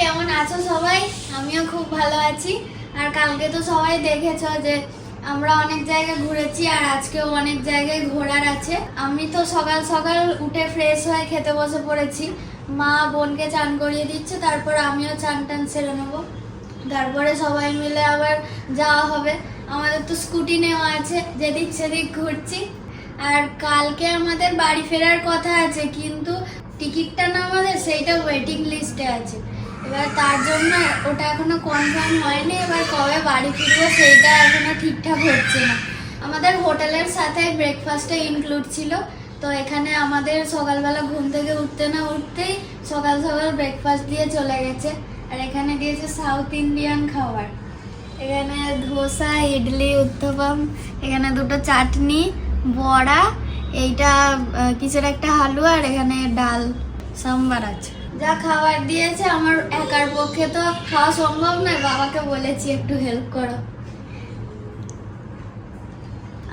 কেমন আছো সবাই? আমিও খুব ভালো আছি। আর কালকে তো সবাই দেখেছ যে আমরা অনেক জায়গায় ঘুরেছি আর আজকেও অনেক জায়গায় ঘোরার আছে। আমি তো সকাল সকাল উঠে ফ্রেশ হয়ে খেতে বসে পড়েছি। মা বোনকে চান করিয়ে দিচ্ছে, তারপর আমিও চান টান সেরে নেব। তারপরে সবাই মিলে আবার যাওয়া হবে। আমাদের তো স্কুটি নেওয়া আছে, যেদিক সেদিক ঘুরছি। আর কালকে আমাদের বাড়ি ফেরার কথা আছে, কিন্তু টিকিটটা না আমাদের, সেইটা ওয়েটিং লিস্টে আছে। এবার তার জন্য ওটা এখনও কনফার্ম হয়নি, এবার কবে বাড়ি ফিরবো সেইটা এখনও ঠিকঠাক হচ্ছে না। আমাদের হোটেলের সাথে ব্রেকফাস্টটা ইনক্লুড ছিল, তো এখানে আমাদের সকালবেলা ঘুম থেকে উঠতে না উঠতেই সকাল সকাল ব্রেকফাস্ট দিয়ে চলে গেছে। আর এখানে দিয়েছে সাউথ ইন্ডিয়ান খাবার। এখানে ধোসা, ইডলি, উত্তপম, এখানে দুটো চাটনি, বড়া, এইটা কিসের একটা হালুয়া আর এখানে ডাল, সাম্বার আছে। যা খাবার দিয়েছে আমার একার পক্ষে তো খাওয়া সম্ভব নয়। বাবাকে বলেছি, একটু হেল্প করো।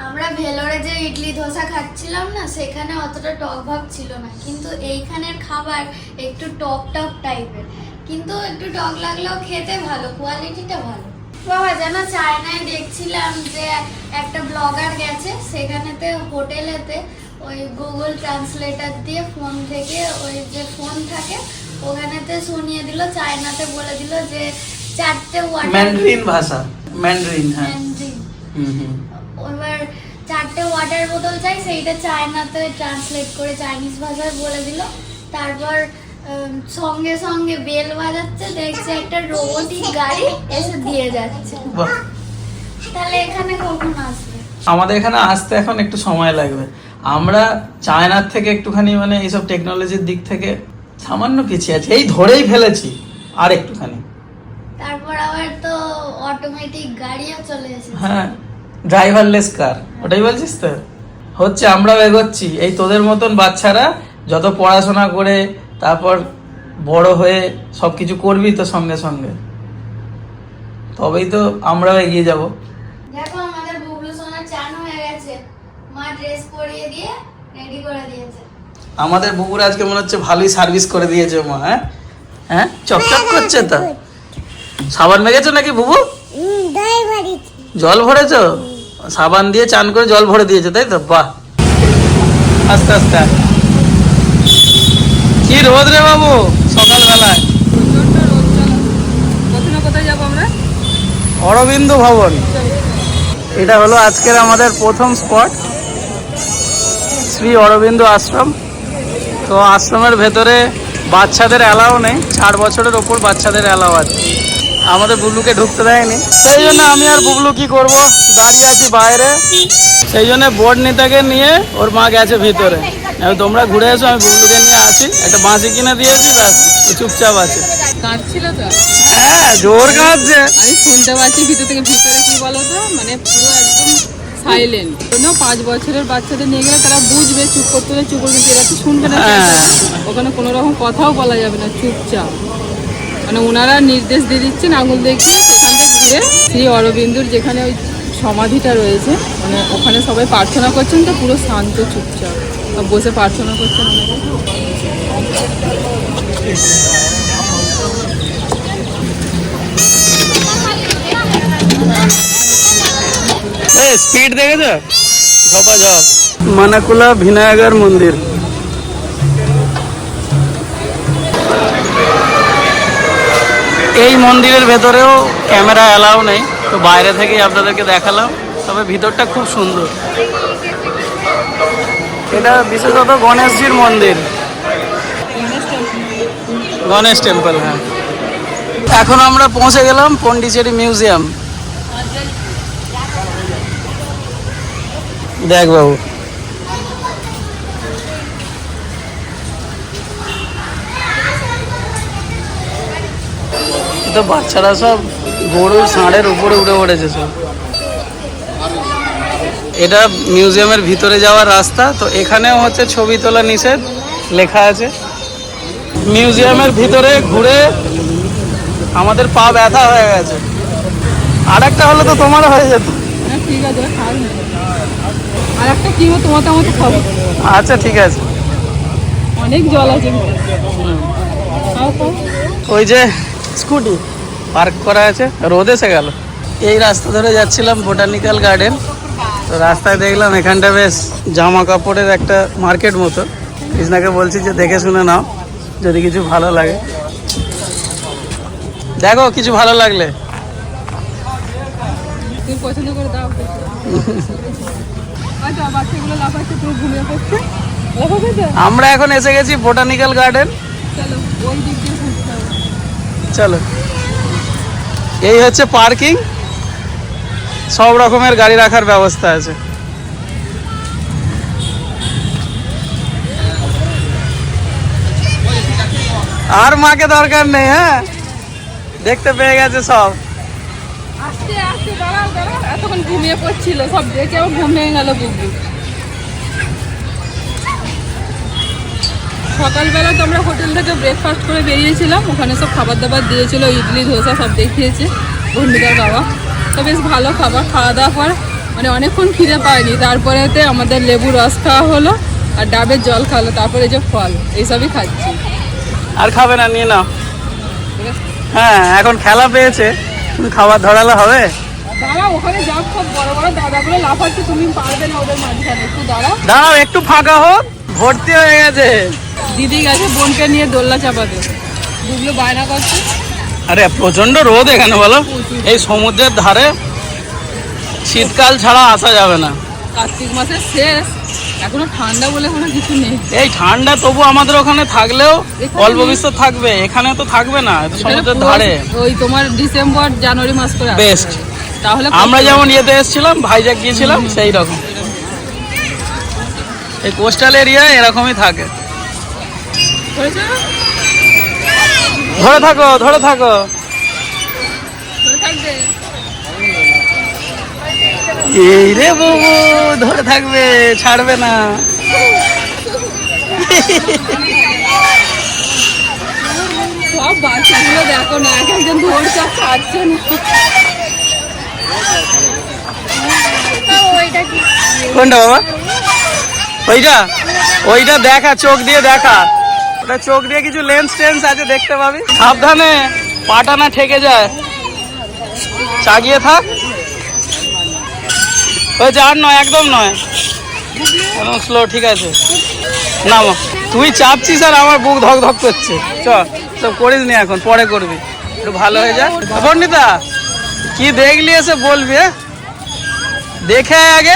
আমরা ভেলোরে যে ইডলি ধোসা খাচ্ছিলাম না, সেখানে অতটা টক ভাব ছিল না। কিন্তু এইখানের খাবার একটু টক টক টাইপের কিন্তু একটু টক লাগলেও খেতে ভালো কোয়ালিটিটা ভালো। বাবা, যেন চায়নায় দেখছিলাম যে একটা ব্লগার গেছে, সেখানেতে, হোটেলেতে ওই গুগল ট্রান্সলেটর দিয়ে ফোন থেকে ওই যে ফোন থাকে ওখানেতে শুনিয়ে দিল চায়নাতে বলে দিল যে চারটে ওয়াটার ম্যান্ডারিন ভাষা ম্যান্ডারিন হ্যাঁ। হুম এবার চারটে ওয়াটার বোতল চাই সেইটা চায়নাতে ট্রান্সলেট করে চাইনিজ ভাষায় বলে দিল। তারপর সঙ্গে সঙ্গে বেল বাজাচ্ছে দেখছে একটা রোবটিক গাড়ি এসে দিয়ে যাচ্ছে। তাহলে এখানে কখন আসবে? আমাদের এখানে আসতে এখন একটু সময় লাগবে। আমরা চায়নার থেকে একটুখানি মানে এইসব টেকনোলজির দিক থেকে সামান্য পিছিয়ে আছে। এই ধরেই ফেলেছি আর একটুখানি। তারপর আবার তো অটোমেটিক গাড়িও চলে এসেছে। হ্যাঁ ড্রাইভারলেস কার ওটাই বলছিস তো? হচ্ছে আমরাও এগোচ্ছি। এই তোদের মতন বাচ্চারা যত পড়াশোনা করে তারপর বড় হয়ে সব কিছু করবি তো সঙ্গে সঙ্গে। তবেই তো আমরাও এগিয়ে যাব দেখো আমাদের বুবলু সোনা চান হয়ে গেছে মা ড্রেস পরিয়ে দিয়ে রেডি করে দিয়েছে। আমাদের বুকুর আজকে মনে হচ্ছে ভালোই সার্ভিস করে দিয়েছে মা হ্যাঁ? হ্যাঁ? চকচক করছে তো? সাবান মেগেছো নাকি বুবু? জল ভরেছো। সাবান দিয়ে চান করে জল ভরে দিয়েছে তাই তো? বাহ। আস্তে আস্তে কি রোদ রে বাবু সকালবেলায়? অরবিন্দু ভবন। এটা হলো আজকের আমাদের প্রথম স্পট শ্রী অরবিন্দু আশ্রম। তো আশ্রমের ভেতরে বাচ্চাদের অ্যালাও নেই চার বছরের ওপর বাচ্চাদের অ্যালাও আছে। আমাদের বুবলুকে ঢুকতে দেয়নি। সেই জন্য আমি আর বুবলু কি করব? দাঁড়িয়ে আছি বাইরে। সেই জন্য বোর্ড নেতাকে নিয়ে ওর মা গেছে ভিতরে। তোমরা ঘুরে এসো আমি বুবলুকে নিয়ে আসি। একটা বাঁশি কিনে দিয়েছি ব্যাস চুপচাপ আছে। তো? হ্যাঁ জোর কাঁদছে। আমি শুনতে পাচ্ছি ভিতর থেকে ভিতরে কি বলো তো? মানে পুরো একদম সাইলেন্ট কোনো পাঁচ বছরের বাচ্চাদের নিয়ে গেলে তারা বুঝবে চুপ করতে হলে চুপ করবে এরা তো শুনবে না। হ্যাঁ। ওখানে কোনো রকম কথাও বলা যাবে না চুপচাপ। মানে ওনারা নির্দেশ দিয়ে দিচ্ছেন আঙুল দেখিয়ে সেখান থেকে ঘুরে শ্রী অরবিন্দুর যেখানে ওই সমাধিটা রয়েছে মানে ওখানে সবাই প্রার্থনা করছেন তো পুরো শান্ত চুপচাপ। বসে প্রার্থনা করছেন ওনারা স্পিড দেখেছ? ঝপাঝপ মানাকুলা ভিনায়গার মন্দির। এই মন্দিরের ভেতরেও ক্যামেরা অ্যালাউ নেই, তো বাইরে থেকেই আপনাদেরকে দেখালাম, তবে ভিতরটা খুব সুন্দর। এটা বিশেষত গণেশজির মন্দির। গণেশ টেম্পল হ্যাঁ। এখন আমরা পৌঁছে গেলাম পন্ডিচেরি মিউজিয়াম। দেখ বাবু। তো বাচ্চারা সব গরুর ষাঁড়ের উপরে উঠে পড়েছে সব। এটা মিউজিয়ামের ভিতরে যাওয়ার রাস্তা তো এখানেও হচ্ছে ছবি তোলা নিষেধ লেখা আছে। মিউজিয়ামের ভিতরে ঘুরে আমাদের পা ব্যথা হয়ে গেছে। আর একটা হলে তো তোমার হয়ে যেত। হ্যাঁ ঠিক আছে আর একটা কি হতো তোমার মতো খাব আচ্ছা ঠিক আছে। অনেক জল আছে। ওই যে স্কুটি পার্ক করা আছে রোদ এসে গেল। এই রাস্তা ধরে যাচ্ছিলাম বোটানিক্যাল গার্ডেন। তো রাস্তায় দেখলাম এখানটা বেশ জামা কাপড়ের একটা মার্কেট মতো। কৃষ্ণাকে বলছি যে দেখে শুনে নাও যদি কিছু ভালো লাগে। দেখো কিছু ভালো লাগলে। তুমি পছন্দ করে দাও। আমরা এখন এসে গেছি বোটানিক্যাল গার্ডেন। চলো এই হচ্ছে পার্কিং। সব রকমের গাড়ি রাখার ব্যবস্থা আছে। আর মাকে দরকার নেই হ্যাঁ? দেখতে পেয়ে গেছে সব। আস্তে দাঁড়াও দাঁড়াও এতক্ষণ ঘুমিয়ে পড়ছিল সব দেখে আমার ঘুম ভেঙে গেল বুকু সকালবেলা তো আমরা হোটেল থেকে ব্রেকফাস্ট করে বেরিয়েছিলাম ওখানে সব খাবার দাবার দিয়েছিল ইডলি ধোসা সব দেখিয়েছে ঘূর্ণিকার বাবা। তো বেশ ভালো খাবার খাওয়া দাওয়া পর মানে অনেকক্ষণ খিদে পায়নি। তারপরেতে আমাদের লেবু রস খাওয়া হলো আর ডাবের জল খাওয়ালো তারপরে যে ফল এইসবই খাচ্ছি। আর খাবে না নিয়ে নাও। হ্যাঁ এখন খেলা পেয়েছে খাবার ধরালে হবে? দাঁড়া ওখানে যাও সব বড় বড় দাদাগুলো লাফাচ্ছে তুমি পারবে না ওদের মাঝখানে। একটু দাঁড়াও। দাঁড়াও একটু ফাঁকা হোক ভর্তি হয়ে গেছে। দিদি গেছে বোনকে নিয়ে দোল্লা চাপাতে। বুগলো বায়না করছে। আরে প্রচণ্ড রোদ এখানে বলো। এই সমুদ্রের ধারে শীতকাল ছাড়া আসা যাবে না। কার্তিক মাসের শেষ। এখনও ঠান্ডা বলে কোনো কিছু নেই। এই ঠান্ডা তবু আমাদের ওখানে থাকলেও অল্প। বিস্তর থাকবে এখানে তো থাকবে না সমুদ্রের ধারে। ওই তোমার ডিসেম্বর জানুয়ারি মাস করে বেস্ট। তাহলে আমরা যেমন ইয়েতে এসেছিলাম ভাইজাগ গিয়েছিলাম সেই রকম। এই কোস্টাল এরিয়া এরকমই থাকে। ধরে থাকো ধরে থাকো। এই রে বাবু ধরে থাকবে ছাড়বে না। সব বাচ্চাগুলো দেখো না এক একজন ধরছে ছাড়ছে না। কোনটা বাবা? ওইটা? ওইটা দেখা চোখ দিয়ে দেখা। ওটা চোখ দিয়ে কিছু লেন্স টেন্স আছে দেখতে পাবি। সাবধানে পাটা না ঠেকে যায়। চাগিয়ে থাক। হয়েছে আর নয় একদম নয়। স্লো ঠিক আছে। না মা, তুই চাপছিস আর আমার বুক ধক ধক করছে। চ তো করিস নি এখন পরে করবি। একটু ভালো হয়ে যা। বর্ণিতা কি দেখলি এসে বলবি হ্যাঁ? দেখে আগে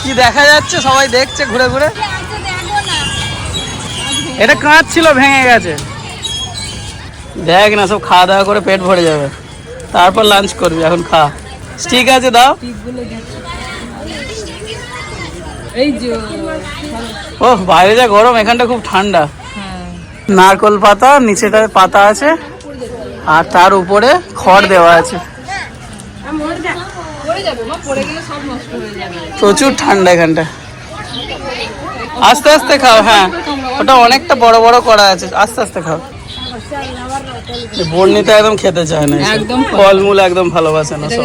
কি দেখা যাচ্ছে সবাই দেখছে ঘুরে ঘুরে। এটা কাঁচ ছিল ভেঙে গেছে। দেখ না সব খাওয়া দাওয়া করে পেট ভরে যাবে। তারপর লাঞ্চ করবি এখন খা। ঠিক আছে দাও। ও বাইরে যা গরম এখানটা খুব ঠান্ডা। নারকল পাতা নিচেটায় পাতা আছে আর তার উপরে খড় দেওয়া আছে। প্রচুর ঠান্ডা এখানটা। আস্তে আস্তে খাও হ্যাঁ। ওটা অনেকটা বড় বড় করা আছে। আস্তে আস্তে খাও। বর্ণিতা একদম খেতে চায় না একদম ফলমূল একদম ভালোবাসে না সব।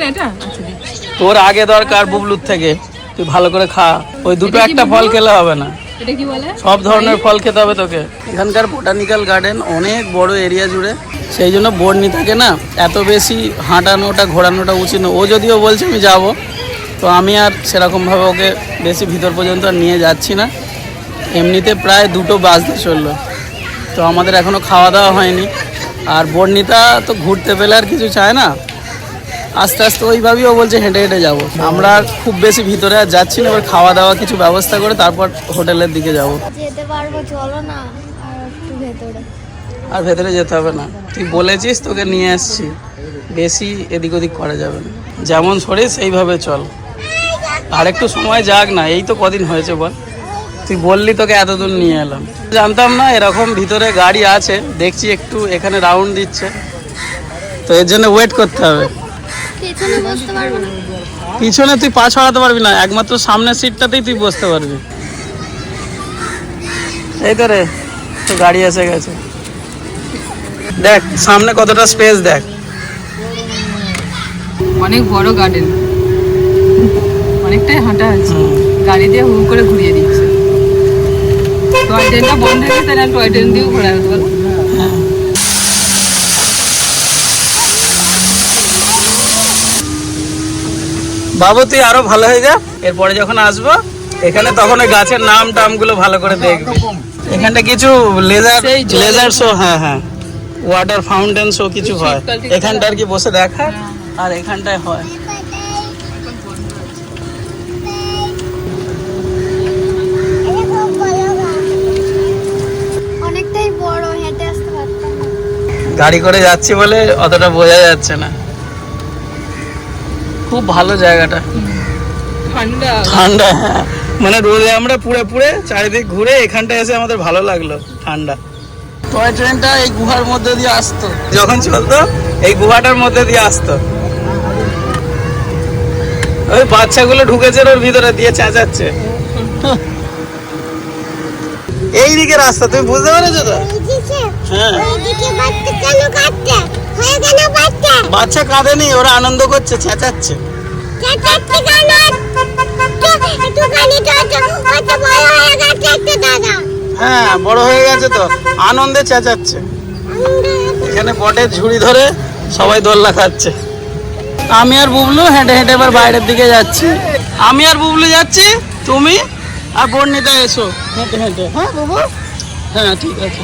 আচ্ছা। তোর আগে দরকার বুবলুর থেকে। তুই ভালো করে খা। ওই দুটো একটা ফল খেলে হবে না। এটা কি বলে? সব ধরনের ফল খেতে হবে তোকে। এখানকার বোটানিক্যাল গার্ডেন অনেক বড় এরিয়া জুড়ে। সেই জন্য বর্ণিতাকে না এত বেশি হাঁটানোটা ঘোরানোটা উচিত না ও যদিও বলছে আমি যাব তো আমি আর সেরকমভাবে ওকে বেশি ভিতর পর্যন্ত আর নিয়ে যাচ্ছি না। এমনিতে প্রায় দুটো বাজতে চলল। তো আমাদের এখনও খাওয়া দাওয়া হয়নি। আর বর্ণিতা তো ঘুরতে পেলে আর কিছু চায় না। আস্তে আস্তে ওইভাবেই ও বলছে হেঁটে হেঁটে যাব। আমরা খুব বেশি ভিতরে আর যাচ্ছি না এবার খাওয়া দাওয়া কিছু ব্যবস্থা করে তারপর হোটেলের দিকে যাব। যেতে পারব চলো না আর ভেতরে। আর ভেতরে যেতে হবে না। তুই বলেছিস তোকে নিয়ে আসছি। বেশি এদিক ওদিক করা যাবে না। যেমন শরীর সেইভাবে চল। আর একটু সময় যাক না এই তো কদিন হয়েছে বল। তুই বললি তোকে এত দূর নিয়ে এলাম। জানতাম না এরকম ভিতরে গাড়ি আছে দেখছি একটু এখানে রাউন্ড দিচ্ছে। তো এর জন্য ওয়েট করতে হবে। পেছনে বসতে পারব না। পিছনে তুই পা ছড়াতে পারবি না একমাত্র সামনের সিটটাতেই তুই বসতে পারবি। এই তো রে তো গাড়ি এসে গেছে। দেখ সামনে কতটা স্পেস দেখ। অনেক বড় গার্ডেন অনেকটাই হাঁটা আছে। গাড়ি দিয়ে হুম করে ঘুরিয়ে দিচ্ছে। টয় ট্রেনটা বন্ধ হয়ে গেছে না টয় ট্রেন দিয়েও ঘোরা হতো বলো বাবু তুই আরও ভালো হয়ে যা। এরপরে যখন আসব এখানে তখন ওই গাছের নাম টামগুলো ভালো করে দেখবি। এখানটা কিছু লেজার লেজার শো হ্যাঁ হ্যাঁ। ওয়াটার ফাউন্টেন শো কিছু হয়। এখানটা আর কি বসে দেখা? আর এখানটায় হয়। অনেকটাই বড় হেঁটে আসতে পারতাম না। গাড়ি করে যাচ্ছি বলে অতটা বোঝা যাচ্ছে না। খুব ভালো জায়গাটা। ঠান্ডা। ঠান্ডা হ্যাঁ। মানে রোদে আমরা পুড়ে পুড়ে চারিদিক ঘুরে এখানটা এসে আমাদের ভালো লাগল ঠান্ডা। টয় ট্রেনটা এই গুহার মধ্যে দিয়ে আসতো। যখন চলতো এই গুহাটার মধ্যে দিয়ে আসতো। ওই বাচ্চাগুলো ঢুকেছে ওর ভিতরে দিয়ে চেঁচাচ্ছে। এই দিকে রাস্তা তুমি বুঝতে পেরেছ তো? হ্যাঁ। বাচ্চা। কাঁদেনি ওরা আনন্দ করছে চেঁচাচ্ছে। হ্যাঁ বড় হয়ে গেছে তো। আনন্দে চেঁচাচ্ছে। এখানে বটের ঝুড়ি ধরে সবাই দোল্লা খাচ্ছে। আমি আর বুবলু হেঁটে হেঁটে এবার বাইরের দিকে যাচ্ছি। আমি আর বুবলু যাচ্ছি তুমি আর বর্ণিতা এসো। হেঁটে হেঁটে হ্যাঁ? বাবু? হ্যাঁ ঠিক আছে।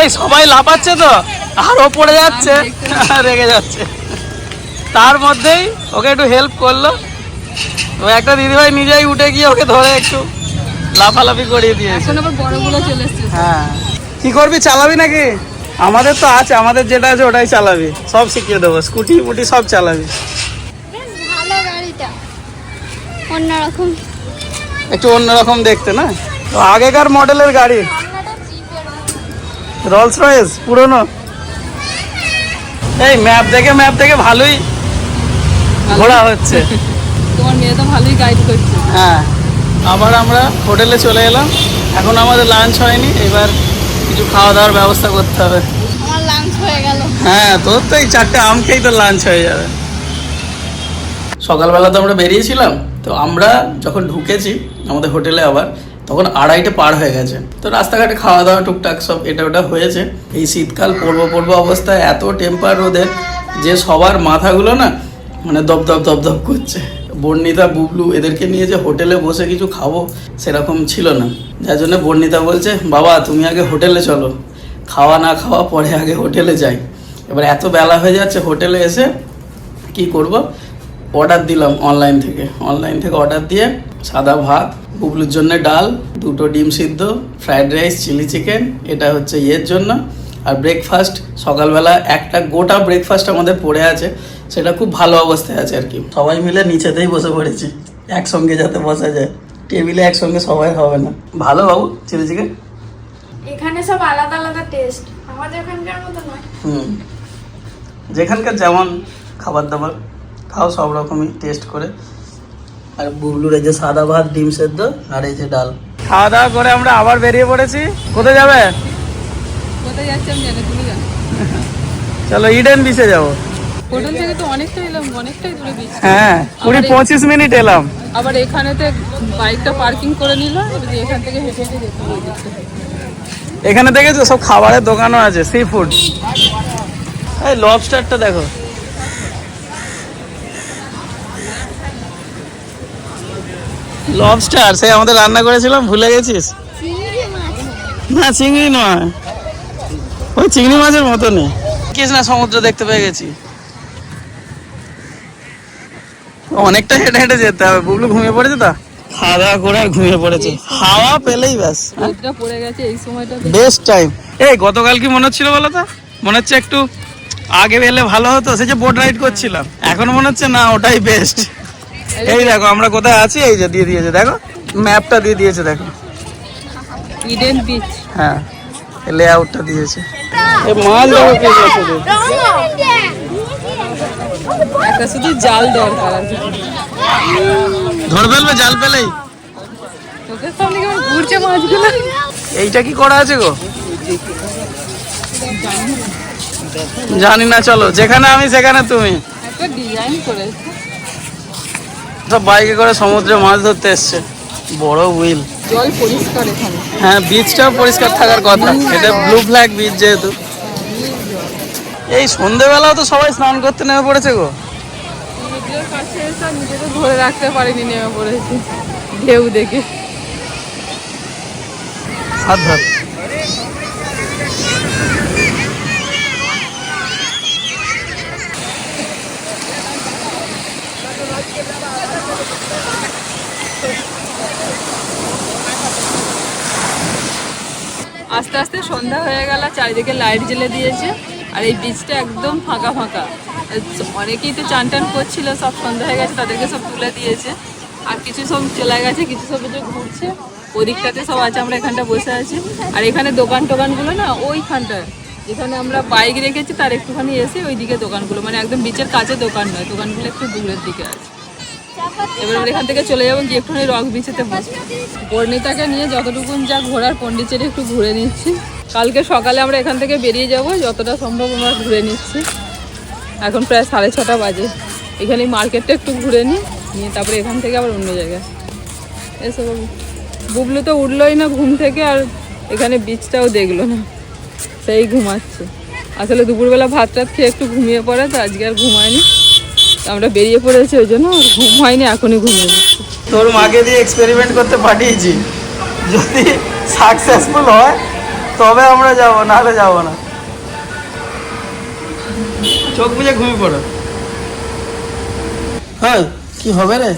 এই সবাই লাফাচ্ছে তো। আর ও পড়ে যাচ্ছে। রেগে যাচ্ছে। তার মধ্যেই ওকে একটু হেল্প করল। ও একটা দিদিভাই নিজেই উঠে গিয়ে ওকে ধরে একটু লাফালাফি করিয়ে দিয়েছে। এসছে। হ্যাঁ। কি করবি চালাবি নাকি? আমাদের তো আছে আমাদের যেটা আছে ওটাই চালাবি। সব শিখিয়ে দেবো স্কুটি মুটি সব চালাবি। বেশ ভালো গাড়িটা। অন্যরকম। একটু অন্যরকম দেখতে না? তো আগেকার মডেলের গাড়ি। রলস রয়েস পুরনো। এই ম্যাপ দেখে ম্যাপ দেখে ভালোই ঘোরা হচ্ছে। তোমার মেয়ে তো ভালোই গাইড করছে। হ্যাঁ। আবার আমরা হোটেলে চলে এলাম। এখন আমাদের লাঞ্চ হয়নি এবার কিছু খাওয়া দাওয়ার ব্যবস্থা করতে হবে। আমার লাঞ্চ হয়ে গেল। হ্যাঁ তোর তো এই চারটে আম খেয়েই তো লাঞ্চ হয়ে যাবে। সকালবেলা তো আমরা বেরিয়েছিলাম তো আমরা যখন ঢুকেছি আমাদের হোটেলে আবার, তখন আড়াইটে পার হয়ে গেছে। তো রাস্তাঘাটে খাওয়া দাওয়া টুকটাক সব এটা ওটা হয়েছে। এই শীতকাল পড়ব পড়ব অবস্থায় এত টেম্পার রোদের যে সবার মাথাগুলো না মানে দপ দপ দপ দপ করছে। বর্ণিতা, বুবলু এদেরকে নিয়ে যে হোটেলে বসে কিছু খাব সেরকম ছিল না। যার জন্য বর্ণিতা বলছে, বাবা, তুমি আগে হোটেলে চলো। খাওয়া না খাওয়া পরে আগে হোটেলে যাই। এবার এত বেলা হয়ে যাচ্ছে হোটেলে এসে কি করব? অর্ডার দিলাম অনলাইন থেকে। অনলাইন থেকে অর্ডার দিয়ে সাদা ভাত বুবলুর জন্য ডাল দুটো ডিম সিদ্ধ ফ্রাইড রাইস চিলি চিকেন এটা হচ্ছে ইয়ের জন্য। আর ব্রেকফাস্ট সকালবেলা একটা গোটা ব্রেকফাস্ট আমাদের পড়ে আছে সেটা খুব ভালো অবস্থায় আছে আর কি। সবাই মিলে নিচেতেই বসে পড়েছি একসঙ্গে যাতে বসা যায়। টেবিলে একসঙ্গে সবাই হবে না। ভালো বাবু চিলি চিকেন? এখানে সব আলাদা আলাদা টেস্ট আমাদের ওখানকার মতো নয়। হুম। যেখানকার যেমন খাবার দাবার খাও সব রকমই টেস্ট করে। আর বুবলুর এই যে সাদা ভাত ডিম সেদ্ধ আর এই যে ডাল। খাওয়া দাওয়া করে আমরা আবার বেরিয়ে পড়েছি। কোথায় যাবে? কোথায় যাচ্ছে আমি জানি তুমি জানো। চলো ইডেন বিচে যাব। হোটেল থেকে তো অনেকটাই এলাম অনেকটাই দূরে বিচ হ্যাঁ কুড়ি পঁচিশ মিনিট এলাম। আবার এখানেতে বাইকটা পার্কিং করে নিল এখান থেকে হেঁটে হেঁটে যেতে। এখানে দেখেছ সব খাবারের দোকানও আছে সি ফুড এই লবস্টারটা দেখো। লবস্টার সে আমাদের রান্না করেছিলাম ভুলে গেছিস? চিংড়ি না চিংড়ি নয়। ওই চিংড়ি মাছের মতনই। কিস না সমুদ্র দেখতে পেয়ে গেছি। অনেকটা হেঁটে হেঁটে যেতে হবে। বুবলু ঘুমিয়ে পড়েছে তো? খাওয়া দাওয়া করে আর ঘুমিয়ে পড়েছে। হাওয়া পেলেই ব্যাস রোদটা পড়ে গেছে এই সময়টা বেস্ট টাইম। এই গতকাল কি মনে হচ্ছিল বলো তো? মনে হচ্ছে একটু আগে এলে ভালো হতো সে যে বোট রাইড করছিলাম। এখন মনে হচ্ছে না ওটাই বেস্ট এই দেখো আমরা কোথায় আছি? এই যে দিয়ে দিয়েছে দেখো ম্যাপটা দিয়ে দিয়েছে দেখো। ইডেন বিচ হ্যাঁ লে আউটটা দিয়েছে। এই মাছ দেখো কে গেছে একটা শুধু জাল দরকার ধরে ফেলবে জাল পেলেই? তোদের সামনে কেমন ঘুরছে মাছগুলো? এইটা কি করা আছে গো? জানি না চলো যেখানে আমি সেখানে তুমি। একটা ডিজাইন করেছে। সব বাইকে করে সমুদ্রে মাছ ধরতে এসছে। বড় হুইল। জল পরিষ্কার এখানে। হ্যাঁ বীজটাও পরিষ্কার থাকার কথা। এটা ব্লু ফ্ল্যাগ বীজ যেহেতু। এই সন্ধেবেলাও তো সবাই স্নান করতে নেমে পড়েছে গো। ধরে রাখতে পারিনি নেমে পড়েছি। ঢেউ দেখে। আস্তে আস্তে সন্ধ্যা হয়ে গেল, চারিদিকে লাইট জ্বেলে দিয়েছে আর এই বিচটা একদম ফাঁকা ফাঁকা। অনেকেই তো চান টান করছিল, সব সন্ধ্যা হয়ে গেছে, তাদেরকে সব তুলে দিয়েছে। আর কিছু সব চলে গেছে, কিছু সব যে ঘুরছে, ওদিকটাতে সব আছে, আমরা এখানটা বসে আছি। আর এখানে দোকান টোকানগুলো না, ওইখানটায়। যেখানে আমরা বাইক রেখেছি, তার একটুখানি এসে ওইদিকে দোকানগুলো মানে একদম বিচের কাছে দোকান নয়, দোকানগুলো একটু দূরের দিকে আছে। এবার আমরা এখান থেকে চলে যাব, গিয়ে একটুখানি রক বিচেতে বসবো। বর্ণিতাকে নিয়ে যতটুকুন যা ঘোরার পন্ডিচেরি একটু ঘুরে নিচ্ছি। কালকে সকালে আমরা এখান থেকে বেরিয়ে যাব, যতটা সম্ভব আমরা ঘুরে নিচ্ছি। এখন প্রায় সাড়ে ছটা বাজে। এখানে মার্কেটটা একটু ঘুরে নিই, নিয়ে তারপরে এখান থেকে আবার অন্য জায়গায়। এসে বাবু। বুবলু তো উঠলোই না ঘুম থেকে, আর এখানে বিচটাও দেখল না। সেই ঘুমাচ্ছে। আসলে দুপুরবেলা ভাত টাত খেয়ে একটু ঘুমিয়ে পড়ে, তো আজকে আর ঘুমায়নি। আমরা বেরিয়ে পড়েছি ওই জন্য ঘুম হয়নি এখনই ঘুমিয়ে তোর মাকে দিয়ে এক্সপেরিমেন্ট করতে পাঠিয়েছি। যদি সাকসেসফুল হয় তবে আমরা যাব নাহলে যাব না। চোখ বুঝে ঘুমিয়ে পড়ো। হ্যাঁ কি হবে রে?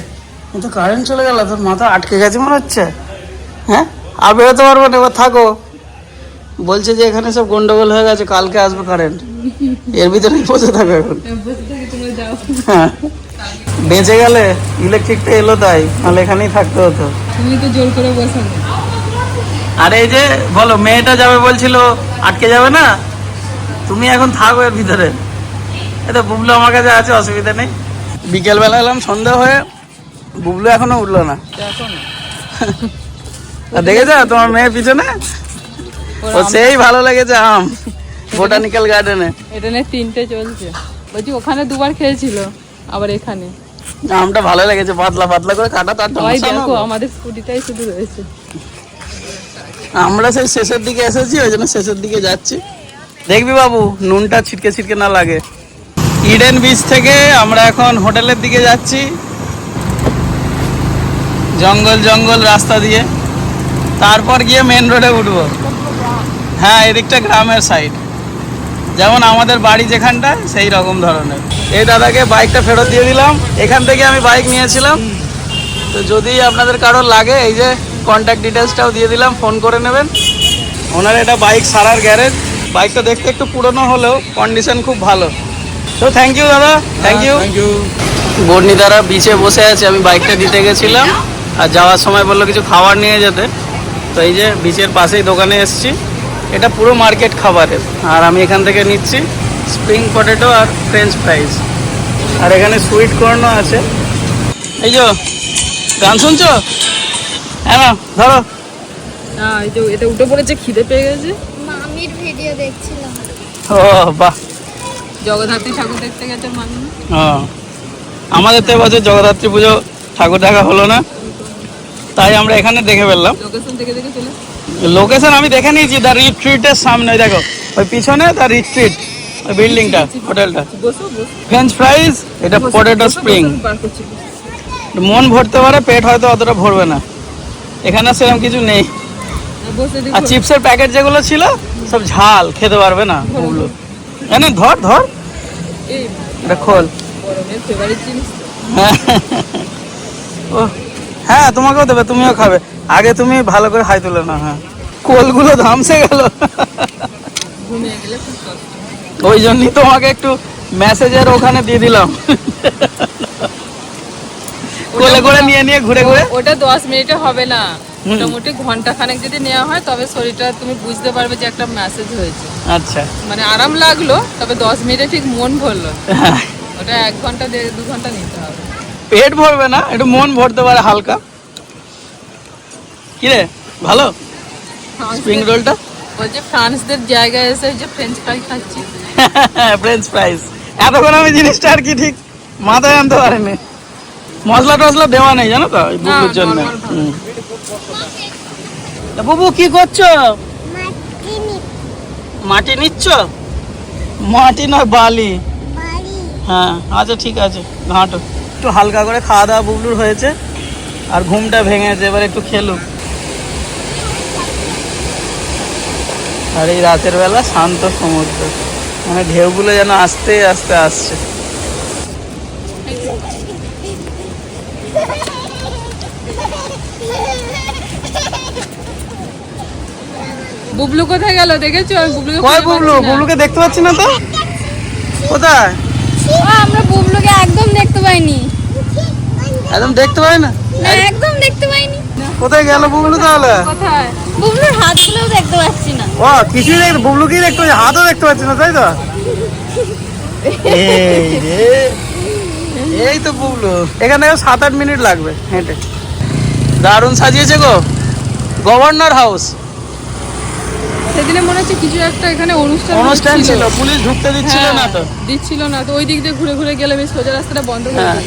তো কারেন্ট চলে গেল তোর মাথা আটকে গেছে মনে হচ্ছে? হ্যাঁ? আর বেরোতে পারব না এবার থাকো। বলছে যে এখানে সব গন্ডগোল হয়ে গেছে কালকে আসবে কারেন্ট এর ভিতরে বসে থাকো এখন। হ্যাঁ। বেঁচে গেলে ইলেকট্রিকটা এলো তাই নাহলে এখানেই থাকতে হতো। তুমি তো জোর করে আর এই যে বলো মেয়েটা যাবে বলছিল আটকে যাবে না? তুমি এখন থাকো এর ভিতরে। এটা বুবলু আমার কাছে আছে অসুবিধা নেই। বিকেলবেলা এলাম সন্ধ্যা হয়ে বুবলু এখনও উঠল না। দেখেছ তোমার মেয়ের পিছনে? ও সেই ভালো লেগেছে আম বোটানিক্যাল গার্ডেনে। এটা নিয়ে তিনটে চলছে। বলছি ওখানে দুবার খেয়েছিল আবার এখানে। আমটা ভালো লেগেছে পাতলা পাতলা করে কাটা তার দেখো আমাদের স্কুটিটাই শুধু রয়েছে। আমরা সেই শেষের দিকে এসেছি ওই জন্য শেষের দিকে যাচ্ছি। দেখবি বাবু নুনটা ছিটকে ছিটকে না লাগে। ইডেন বিচ থেকে আমরা এখন হোটেলের দিকে যাচ্ছি। জঙ্গল জঙ্গল রাস্তা দিয়ে। তারপর গিয়ে মেন রোডে উঠবো। হ্যাঁ এদিকটা গ্রামের সাইড যেমন আমাদের বাড়ি যেখানটা সেই রকম ধরনের। এই দাদাকে বাইকটা ফেরত দিয়ে দিলাম। এখান থেকে আমি বাইক নিয়েছিলাম। তো যদি আপনাদের কারোর লাগে এই যে কন্ট্যাক্ট ডিটেলসটাও দিয়ে দিলাম ফোন করে নেবেন। ওনার এটা বাইক সারার গ্যারেজ বাইকটা দেখতে একটু পুরনো হলেও কন্ডিশন খুব ভালো। তো থ্যাংক ইউ দাদা। থ্যাংক ইউ থ্যাংক ইউ বর্ণিতারা বিচে বসে আছে। আমি বাইকটা দিতে গেছিলাম। আর যাওয়ার সময় বলল কিছু খাবার নিয়ে যেতে। তো এই যে বিচের পাশেই দোকানে এসেছি। এটা পুরো মার্কেট খাবারের। আর আমি এখান থেকে নিচ্ছি স্প্রিং পটেটো আর ফ্রেঞ্চ ফ্রাইজ আর এখানে সুইট কর্নও আছে। এই যে গান শুনছো? হ্যাঁ ধরো। হ্যাঁ এই যে এটা উঠে পড়েছে খিদে পেয়ে গেছে। মামির ভিডিও দেখছিলাম। ও বাহ। জগদ্ধাত্রী ঠাকুর দেখতে গেছে মানুষ ও আমাদের তো এবছর জগদ্ধাত্রী পুজো ঠাকুর দেখা হলো না। তাই আমরা এখানে দেখে ফেললাম। লোকেশন থেকে দেখে চলে লোকেশন আমি দেখে নিয়েছি দ্য রিট্রিটের সামনে দেখো। ওই পিছনে দ্য রিট্রিট ওই বিল্ডিংটা হোটেলটা ফ্রেঞ্চ ফ্রাইজ এটা পটেটো স্প্রিং মন ভরতে পারে পেট হয়তো অতটা ভরবে না। এখানে সেরকম কিছু নেই। আর চিপসের প্যাকেট যেগুলো ছিল সব ঝাল খেতে পারবে না ওগুলো। এনে ধর ধর। এটা খোল। হ্যাঁ। ও হ্যাঁ তোমাকেও দেবে তুমিও খাবে। আগে তুমি ভালো করে হাই তুলে না হ্যাঁ। কোলগুলো ধামসে গেল। ওই জন্যই তোমাকে একটু মেসেজের ওখানে দিয়ে দিলাম। কোলে করে নিয়ে নিয়ে ঘুরে ঘুরে। ওটা দশ মিনিটে হবে না। মোটামুটি ঘণ্টা খানেক যদি নেওয়া হয় তবে শরীরটা তুমি বুঝতে পারবে যে একটা মেসেজ হয়েছে। আচ্ছা। মানে আরাম লাগল তবে দশ মিনিটে ঠিক মন ভরলো। ওটা এক ঘণ্টা দেড় দু ঘণ্টা নিতে হবে। পেট ভরবে না একটু মন ভরতে পারে হালকা। কি রে ভালো স্প্রিং রোলটা বলছে ফ্রান্সদের জায়গায় এসে যে ফ্রেঞ্চ ফ্রাই খাচ্ছি। ফ্রেঞ্চ ফ্রাইস এতক্ষণ আমি জিনিসটা আর কি ঠিক মাথায় আনতে পারিনি। মশলা টসলা দেওয়া নেই জানো তো বুবুর জন্য। বাবু কি করছ? মাটি নিচ্ছ? মাটি নয় বালি। হ্যাঁ আচ্ছা ঠিক আছে ঘাঁটো। একটু হালকা করে খাওয়া দাওয়া বুবলুর হয়েছে আর ঘুমটা ভেঙেছে এবার একটু খেলুক। আর এই রাতের বেলা শান্ত সমুদ্র মানে ঢেউগুলো যেন আস্তে আস্তে আসছে। বুবলু কোথায় গেল? দেখেছ? কয় বুবলু? বুবলুকে দেখতে পাচ্ছি না তো? কোথায়? আমরা বুবলুকে একদম দেখতে পাইনি। একদম দেখতে পাই না? একদম দেখতে পাইনি। কোথায় গেল বুবলু তাহলে? কোথায়? বুবলুর হাতগুলোও দেখতে পাচ্ছি না। ও কিছুই দেখ বুবলুকেই দেখতে পাচ্ছি হাতও দেখতে পাচ্ছি না তাই তো? এই রে এই তো বুবলু। এখানে সাত আট মিনিট লাগবে হেঁটে। দারুণ সাজিয়েছে গো। Governor house. সেদিনে মনে হচ্ছে কিছু একটা এখানে অনুষ্ঠান অনুষ্ঠান ছিল পুলিশ ঢুকতে দিচ্ছিল হ্যাঁ, না তো। দিচ্ছিল না তো। ওই দিক দিয়ে ঘুরে ঘুরে গেলে বেশ সোজা রাস্তাটা বন্ধ করে হ্যাঁ।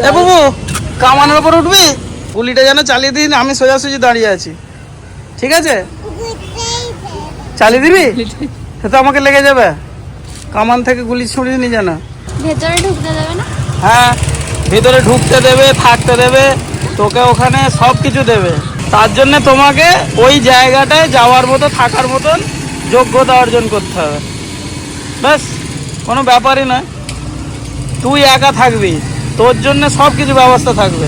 এ বাবু কামানের ওপর উঠবি? পুলিটা যেন চালিয়ে দিন আমি সোজাসুজি দাঁড়িয়ে আছি। ঠিক আছে? চালিয়ে দিবি? সে তো আমাকে লেগে যাবে। কামান থেকে গুলি ছুড়িয়ে নি যেন। ভেতরে ঢুকতে দেবে না? হ্যাঁ ভেতরে ঢুকতে দেবে থাকতে দেবে তোকে ওখানে সব কিছু দেবে। তার জন্য তোমাকে ওই জায়গাটায় যাওয়ার মতো, থাকার মতন যোগ্যতা অর্জন করতে হবে। ব্যাস, কোনো ব্যাপারই নয়। তুই একা থাকবি, তোর জন্য সব কিছু ব্যবস্থা থাকবে।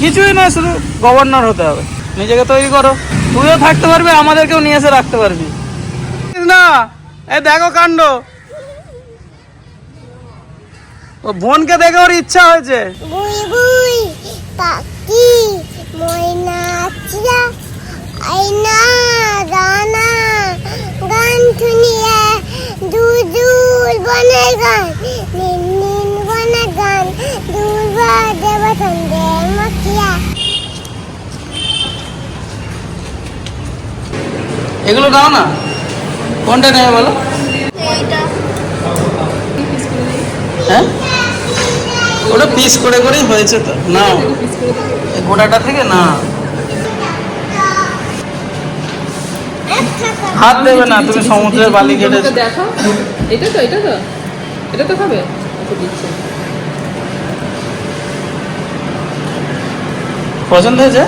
কিছুই নয়, শুধু গভর্নর হতে হবে। নিজেকে তৈরি করো। তুইও থাকতে পারবি, আমাদেরকেও নিয়ে এসে রাখতে পারবি। না, এই দেখো কাণ্ড। ও বোনকে দেখে ওর ইচ্ছা হয়েছে। ময়না চিয়া আইনা রানা গান শুনিয়ে দুদুল বনে গান নিন নিন বনে গান দুর্বা দেব সন্ধে মকিয়া এগুলো নাও না। কোনটা নেবে বলো? এইটা। হ্যাঁ? ওটা পিস করে করেই হয়েছে তো। না। গোটাটা থেকে? না। হাত দেবে না তুমি সমুদ্রের বালি কেটে দেখো। এটা তো এটা তো। এটা তো খাবে। পছন্দ হয়েছে?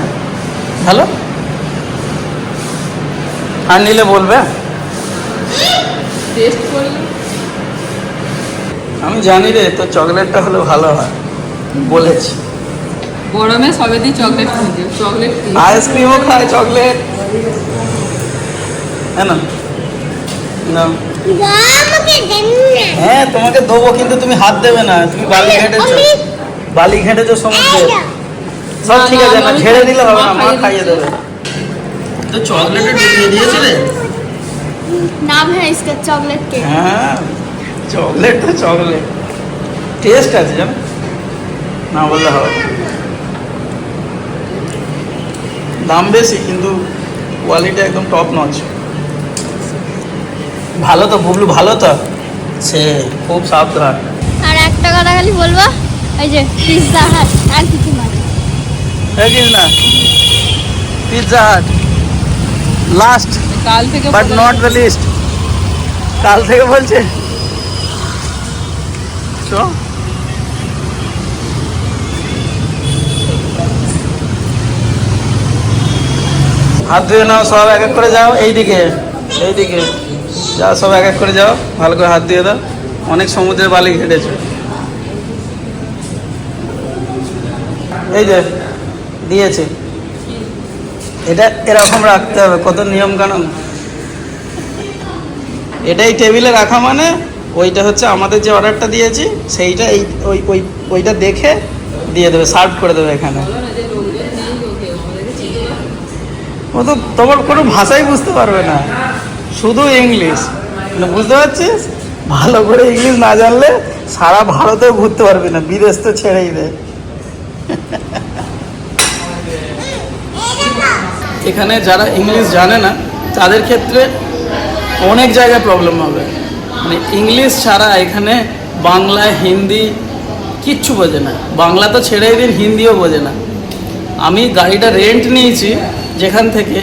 ভালো? আর নিলে বলবে? টেস্ট করলে। আমি জানি রে তো চকলেটটা হলে ভালো হয় বলেছি গরমে সবে দিয়ে চকলেট খুঁজে চকলেট আইসক্রিমও খায় চকলেট হ্যাঁ না না আমাকে দেন না হ্যাঁ তোমাকে দেবো কিন্তু তুমি হাত দেবে না তুমি বালি ঘেটেছো আমি- বালি ঘেটেছো সমুদ্রে এই নাও। সব না, ঠিক না, আছে না আমি ছেড়ে দিলে হবে না মা মা খাইয়ে খাইয়ে দেবে তো চকলেটে ডুবিয়ে দিয়েছিলে नाम है इसका चॉकलेट केक হ্যাঁ চকলেট তো চকলেট। টেস্ট আছে জানো? না বললে হবে দাম বেশি কিন্তু কোয়ালিটি একদম টপ নচ ভালো তো বুবলু ভালো তো। সে খুব সাবধান। আর একটা কথা খালি বলব এই যে পিৎজা হাট আর কিছু না দেখিস না? পিৎজা হাট লাস্ট কাল থেকে বাট নট দ্য লিস্ট কাল থেকে বলছে চ হাত ধুয়ে নাও, সব এক এক করে যাও, এইদিকে এইদিকে। যাও, সব এক এক করে যাও, ভালো করে হাত দিয়ে দাও। অনেক সমুদ্রের বালি ঘেটেছে এই যে, দিয়েছে। এটা এরকম রাখতে হবে, কত নিয়ম কানুন এটাই টেবিলে রাখা মানে ওইটা হচ্ছে আমাদের যে অর্ডারটা দিয়েছি, সেইটা এই ওই ওই, ওইটা দেখে দিয়ে দেবে, সার্ভ করে দেবে এখানে। ও তো তোমার কোনো ভাষাই বুঝতে পারবে না। শুধু ইংলিশ। মানে বুঝতে পারছিস? ভালো করে ইংলিশ না জানলে সারা ভারতেও ঘুরতে পারবি না, বিদেশ তো ছেড়েই দেয় এখানে যারা ইংলিশ জানে না, তাদের ক্ষেত্রে অনেক জায়গায় প্রবলেম হবে। মানে ইংলিশ ছাড়া এখানে বাংলা, হিন্দি কিচ্ছু বোঝে না। বাংলা তো ছেড়েই দিন, হিন্দিও বোঝে না। আমি গাড়িটা রেন্ট নিয়েছি যেখান থেকে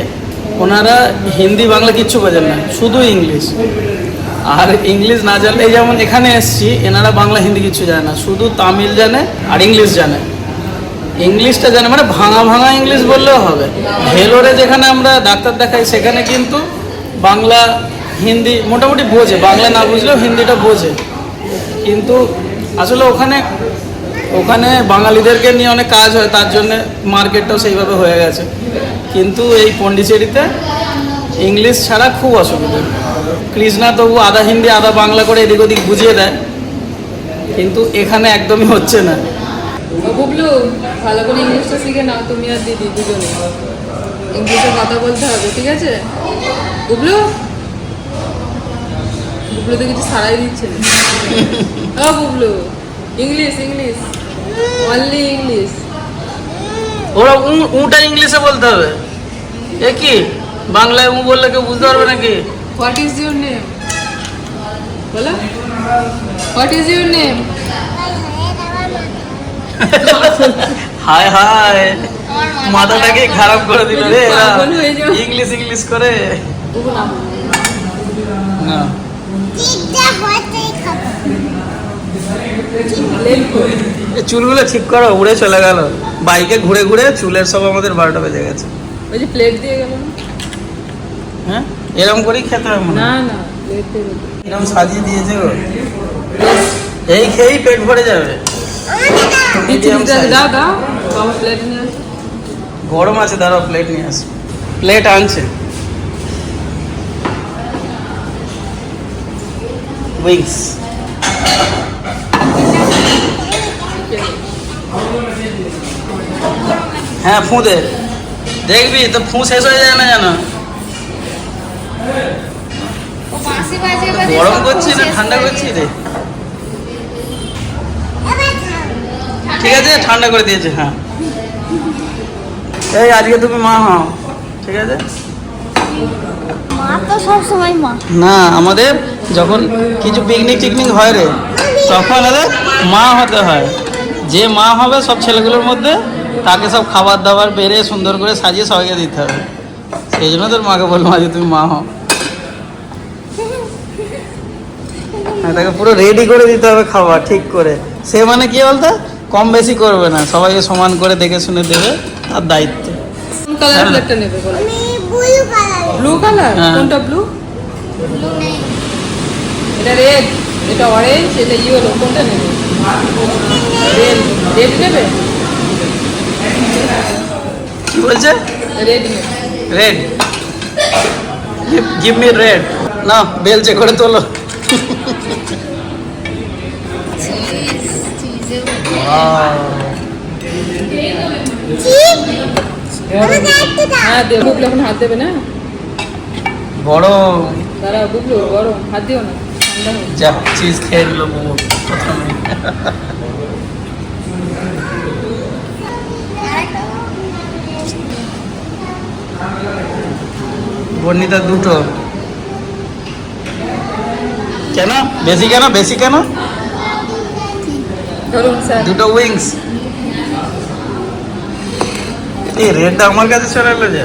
ওনারা হিন্দি, বাংলা কিচ্ছু বোঝেন না, শুধু ইংলিশ। আর ইংলিশ না জানলে যেমন এখানে এসছি, এনারা বাংলা, হিন্দি কিছু জানে না, শুধু তামিল জানে আর ইংলিশ জানে। ইংলিশটা জানে মানে ভাঙা ভাঙা ইংলিশ বললেও হবে। ভেলোরে যেখানে আমরা ডাক্তার দেখাই, সেখানে কিন্তু বাংলা হিন্দি মোটামুটি বোঝে, বাংলা না বুঝলেও হিন্দিটা বোঝে। কিন্তু আসলে ওখানে ওখানে বাঙালিদেরকে নিয়ে অনেক কাজ হয়, তার জন্য মার্কেটটাও সেইভাবে হয়ে গেছে। কিন্তু এই পন্ডিচেরিতে ইংলিশ ছাড়া খুব অসুবিধা। কৃষ্ণা তবু আধা হিন্দি, আধা বাংলা করে এদিক ওদিক বুঝিয়ে দেয়, কিন্তু এখানে একদমই হচ্ছে না। করে ইংলিশটা শিখে নাও, তুমি আর দিদি দুজনে ইংলিশে কথা বলতে হবে, ঠিক আছে? বুবলু? বুবলু তো কিছু সারাই দিচ্ছে না। ও Bublu English English only English. ওরা উটা ইংলিশে বলতে হবে। এ কি? বাংলায় উ বললে কেউ বুঝতে পারবে নাকি? হোয়াট ইজ ইউর নেম বলো। হোয়াট ইজ ইউর নেম হায় হায় মাথাটাকে খারাপ করে দিল রে। ইংলিশ ইংলিশ করে। না। চুলগুলো ঠিক করো উড়ে চলে গেল। বাইকে ঘুরে ঘুরে চুলের সব আমাদের বারোটা বেজে গেছে। ওই যে প্লেট দিয়ে গেল হ্যাঁ? এরকম করেই খেতে হবে না না এরকম সাজিয়ে দিয়েছে গো। এই খেয়েই পেট ভরে যাবে। গরম আছে দাঁড়াও প্লেট নিয়ে আসি। প্লেট আনছে। উইংস হ্যাঁ ফু দে। দেখবি, তো ফু শেষ হয়ে যায় না জানো গরম করছি না, ঠান্ডা করে করছি। রে? ঠিক আছে, ঠান্ডা করে দিয়েছে হ্যাঁ। এই, আজকে তুমি মা হও, ঠিক আছে? না আমাদের যখন কিছু পিকনিক টিকনিক হয় রে তখন আমাদের মা হতে হয়। যে মা হবে সব ছেলেগুলোর মধ্যে তাকে সব খাবার দাবার বেড়ে সুন্দর করে সাজিয়ে সবাইকে দিতে হবে। সেই জন্য তোর মাকে বললাম আজকে তুমি মা হও। হ্যাঁ তাকে পুরো রেডি করে দিতে হবে খাবার ঠিক করে। সে মানে কি বলতো? কম বেশি করবে না সবাইকে সমান করে দেখে শুনে দেবে তার দায়িত্ব কোন কালার প্লেটটা নেবে বলো আমি ব্লু কালার ব্লু কালার হ্যাঁ। কোনটা ব্লু ব্লু নেই এটা রেড এটা অরেঞ্জ এটা ইয়েলো কোনটা নেবে? রেড রেড নেবে? কি বলছে? Red red give me red না বেলচে করে তোলো। হ্যাঁ দেবো। এখন হাত দেবে না? গরম। দাঁড়া বুবলু গরম হাত দিও না যা চিজ খেয়ে মোমো প্রথমে। বর্ণিতা দুটো। কেন? বেশি কেন? বেশি কেন? দুটো উইংস এই রেডটা আমার কাছে চলে এলো যে।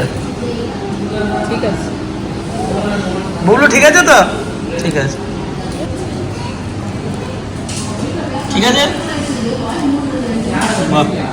ঠিক আছে। বুবলু ঠিক আছে তো? ঠিক আছে। ঠিক আছে? বাহ।